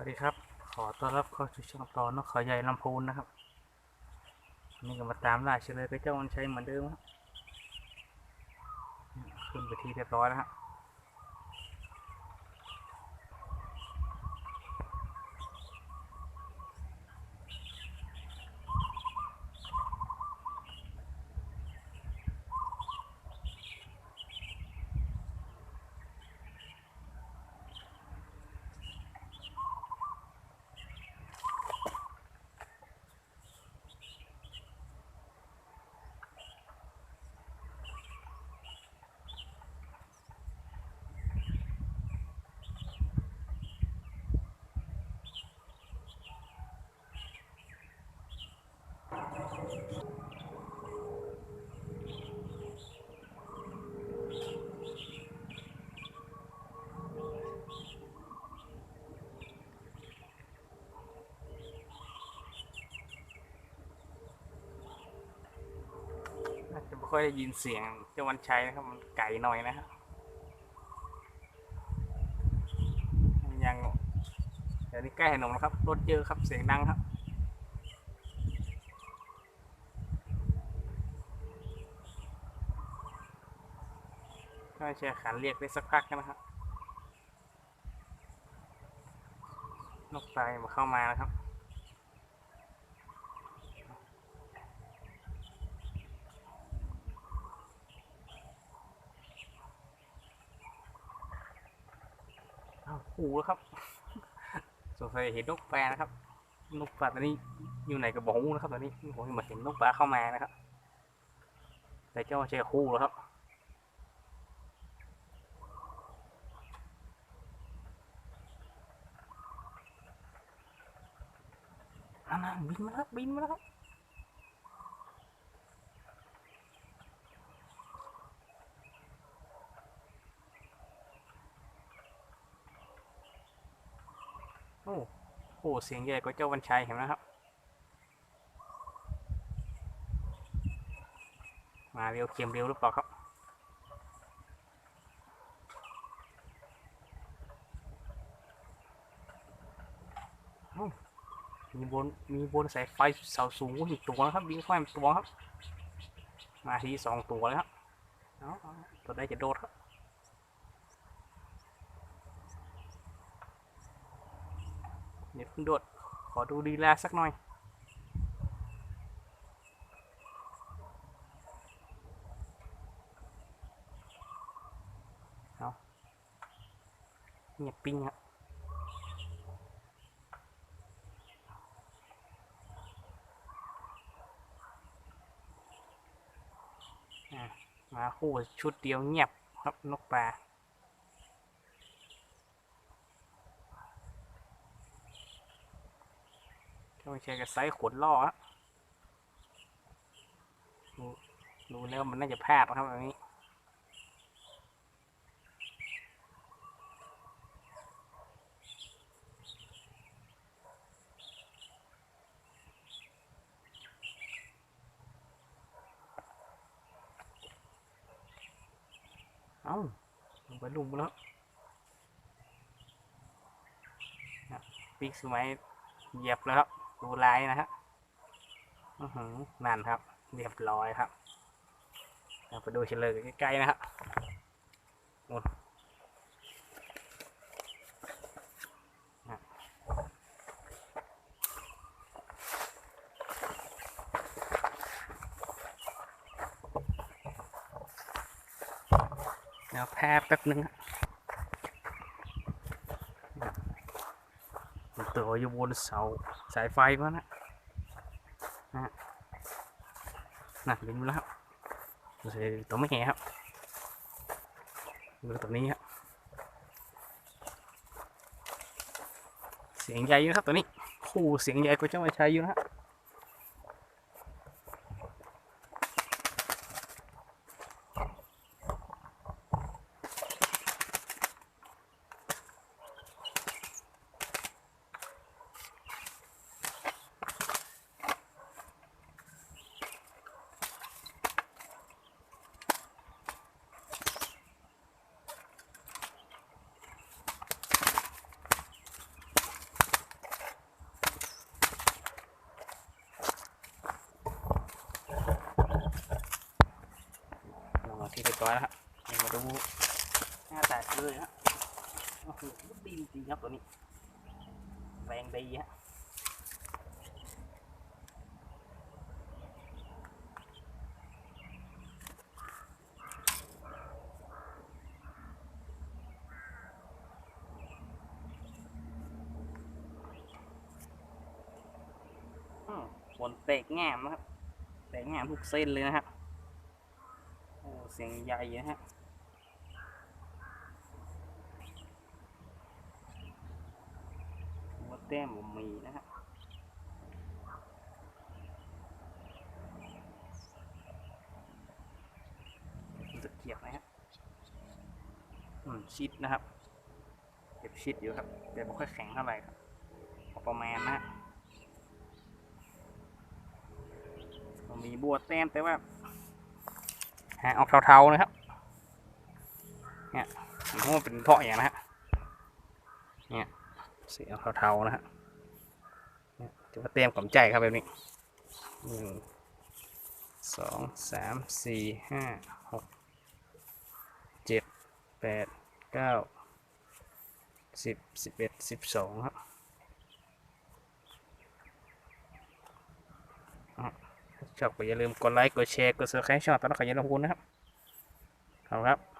วัสดีครับ ขอต้อนรับเข้าสู่ช่องตอนนกเขาใหญ่ลำพูนนะครับนี่ก็มาตามล่าเฉลยไปเจ้ามันชัยเหมือนเดิมครับขึ้นไปที่เรียบร้อยแล้วฮะ ค่อยได้ยินเสียงเจ้าวันชัยนะครับ มันไกลหน่อยนะครับยังเดี๋ยวนี้ใกล้ถนนแล้วครับ รถเยอะครับเสียงดังครับก็ใช้ขันเรียกได้สักพักนะครับ นกไฟมาเข้ามานะครับ อ้าวหูแล้วครับสงสัยเห็นนกแปรนะครับ นกปลาตอนนี้อยู่ไหนกับบอกหูนะครับตอนนี้ผมมาเห็นนกปลาเข้ามานะครับ แต่เจ้าใช่คู่แล้วครับนั่นบินมาแล้วบินมาแล้วครับ อ้โหเสียงใหญ่กว่าเจ้าวันชัยเห็นไหมครับ มาเร็วเข็มเร็วหรือเปล่าครับมีบนมีบนสายไฟเสาสูงอีกตัวนะครับบินเข้ามาอีกตัวครับ มาทีสองตัวเลยครับเอาเอาตัวได้จะโดดครับเดี๋ยวเพิ่งโดดขอดูดีลาสักหน่อย เอาเงียบปิ้งครับอะมาคู่ชุดเดียวเงียบครับนกปลา ก็ไม่ใช่กับไซส์ขนล่อฮะดูดูแล้วมันน่าจะพลาดนะครับอันนี้เอ้าลงไปลุมแล้วนะปีกสมัยเหยียบแล้วครับ ดูลายนะฮะอือหือนั่นครับเรียบร้อยครับเราไปดูเฉลยใกล้ๆนะครับโอ้นะเดี๋ยวแพบแป๊บนึงฮะมัน ตัวอยู่บนเสาสายไฟมั้งนะนะฮะน่ะบินแล้วครับตัวไม่แห่ครับดูตัวนี้ครับเสียงใหญ่อยู่นะครับตัวนี้คู่เสียงใหญ่กว่าเจ้ามาชัยอยู่นะฮะ อยแล้วครับเดี๋ยวมาดูหน้าตาเลยฮะโอ้โหดีจริงๆครับตัวนี้แรงดีฮะอืมฝนเตกแง่มนะครับเตกแง่มทุกเส้นเลยนะครับโอ้เสียงใหญ่นะฮะหัวแต้มผมมีนะฮะตะเกียบนะฮะอืมชิดนะครับเก็บชิดอยู่ครับแต่ไม่ค่อยแข็งเท่าไหร่ครับพอประมาณนะฮะมีบัวแต้มแต่ว่า ฮะออกเทาๆนะครับเนี่ยผมว่าเป็นเพาะอย่างนะฮะเนี่ยสีออกเทาๆนะฮะเนี่ยถือว่าเตรียมกล่อมใจครับแบบนี้หนึ่งสองสามสี่ห้าหกเจ็ดแปดเก้าสิบสิบเอ็ดสิบสองครับอะ ชอบก็อย่าลืมกดไลค์ กดแชร์ กดซับสไครต์ช่องตอนนี้ขออย่าลืมคุณนะครับขอบคุณครับ